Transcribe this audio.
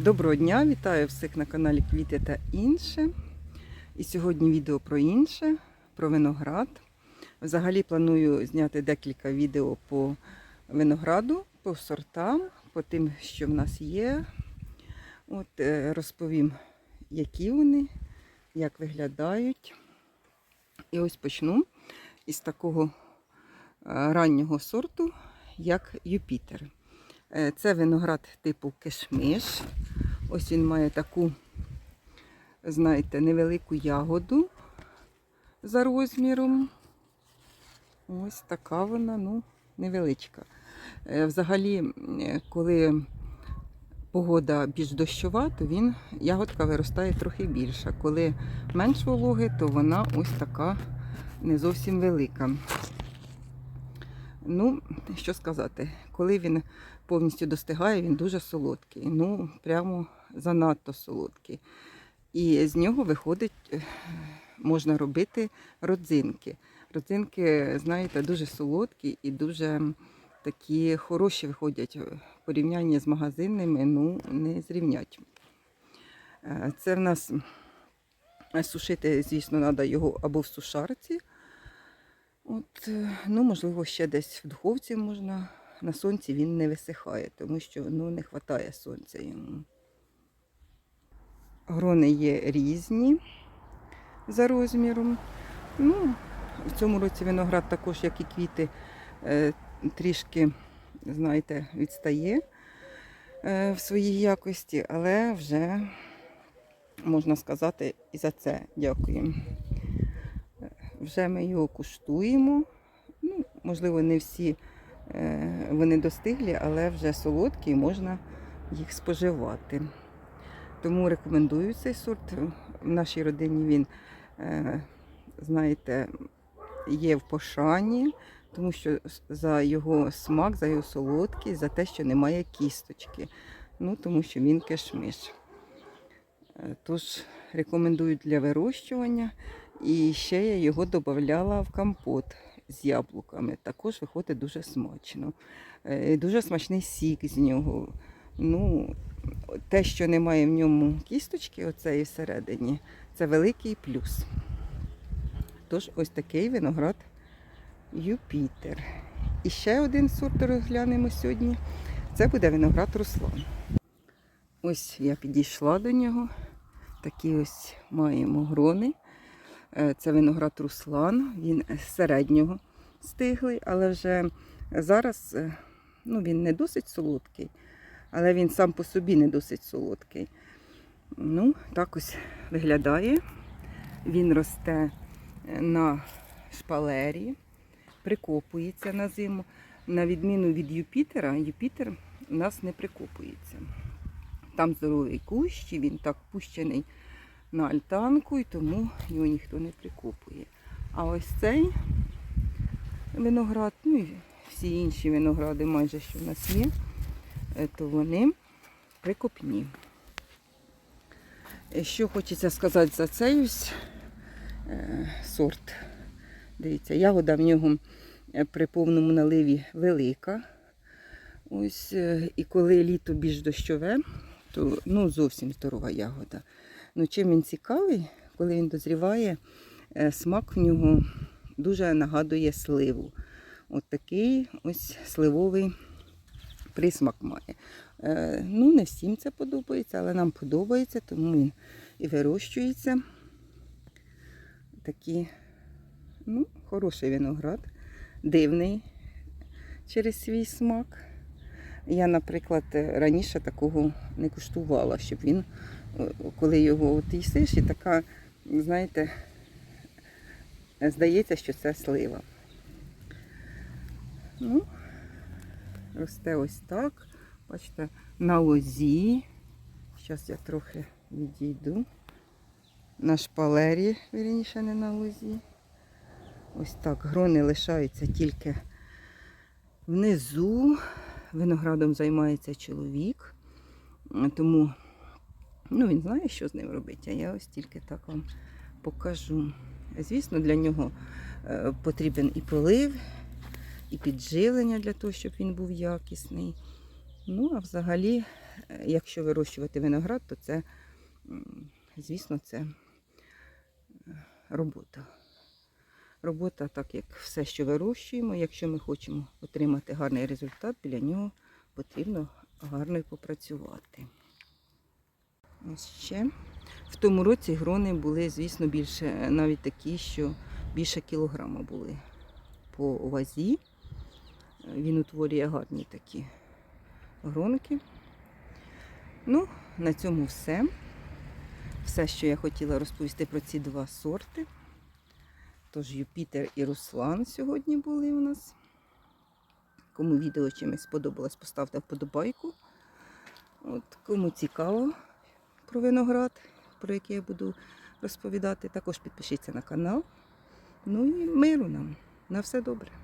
Доброго дня, вітаю всіх на каналі Квіти та інше. І сьогодні відео про інше, про виноград. Взагалі планую зняти декілька відео по винограду, по сортам, по тим, що в нас є. От е, розповім, які вони, як виглядають. І ось почну із такого е, раннього сорту, як Юпітер. Е, Це виноград типу кишмиш. Ось він має таку, знаєте, невелику ягоду за розміром. Ось така вона, ну, невеличка. Е, Взагалі, коли погода більш дощова, то він, ягодка виростає трохи більша. Коли менш вологи, то вона ось така не зовсім велика. Ну, що сказати, коли він повністю достигає, він дуже солодкий. Ну, прямо занадто солодкий. І з нього виходить, е, можна робити родзинки. Родзинки, знаєте, дуже солодкі і дуже такі хороші виходять в порівнянні з магазинними, ну, не зрівнять. Е, Це в нас е, сушити, звісно, треба його або в сушарці. От, е, ну, можливо, ще десь в духовці можна. На сонці він не висихає, тому що ну, не вистачає сонця йому. Грони є різні за розміром. Ну, в цьому році виноград також, як і квіти, е, трішки, знаєте, відстає е, в своїй якості, але вже можна сказати і за це дякуємо. Вже ми його куштуємо. Ну, можливо, не всі е, вони достиглі, але вже солодкі і можна їх споживати. Тому рекомендую цей сорт. В нашій родині він, е, знаєте, є в пошані, тому що за його смак, за його солодкість, за те, що немає кісточки. Ну, тому що він кишмиш. Е, Тож рекомендую для вирощування. І ще я його додавала в компот з яблуками. Також виходить дуже смачно. Е, Дуже смачний сік з нього. Ну, те, що немає в ньому кісточки, оцеї всередині, це великий плюс. Тож ось такий виноград Юпітер. І ще один сорт розглянемо сьогодні. Це буде виноград Руслан. Ось я підійшла до нього. Такі ось маємо грони. Е, Це виноград Руслан. Він середнього стиглий, але вже зараз е, ну, він не досить солодкий, але він сам по собі не досить солодкий. Ну, так ось виглядає. Він росте е, на шпалері, прикопується на зиму. На відміну від Юпітера, Юпітер у нас не прикопується. Там здоровий кущ, він так пущений на альтанку, і тому його ніхто не прикопує. А ось цей виноград, ну і всі інші виногради, майже що в нас є, е, то вони прикопні. Е, Що хочеться сказати за цей ось е, сорт. Дивіться, ягода в нього при повному наливі велика. Ось, і коли літо більш дощове, то ну, зовсім здорова ягода. Ну, чим він цікавий, коли він дозріває, е, смак в нього дуже нагадує сливу. От такий ось сливовий присмак має. Е, ну, не всім це подобається, але нам подобається, тому він і вирощується. Такий, ну, хороший виноград, дивний через свій смак. Я, наприклад, раніше такого не куштувала, щоб він, е, коли його от їсиш, і така, знаєте, здається, що це слива. Ну, росте ось так. Бачите, на лозі. Зараз я трохи відійду. На шпалері, вірніше, не на лозі. Ось так, грони лишаються тільки внизу. Виноградом займається чоловік, тому ну, він знає, що з ним робити, а я ось тільки так вам покажу. Звісно, для нього е, потрібен і полив, і підживлення для того, щоб він був якісний. Ну, а взагалі е, якщо вирощувати виноград, то це, звісно, це е, робота. Робота, так як все, що вирощуємо, якщо ми хочемо отримати гарний результат, біля нього потрібно гарно й попрацювати. Ось ще. В тому році грони були, звісно, більше, навіть такі, що більше кілограма були по вазі. Він утворює гарні такі гронки. Ну, на цьому все. Все, що я хотіла розповісти про ці два сорти. Тож Юпітер і Руслан сьогодні були у нас. Кому відео чимось сподобалось, поставте вподобайку. От, кому цікаво про виноград, про який я буду розповідати, також підпишіться на канал. Ну і миру нам. На все добре.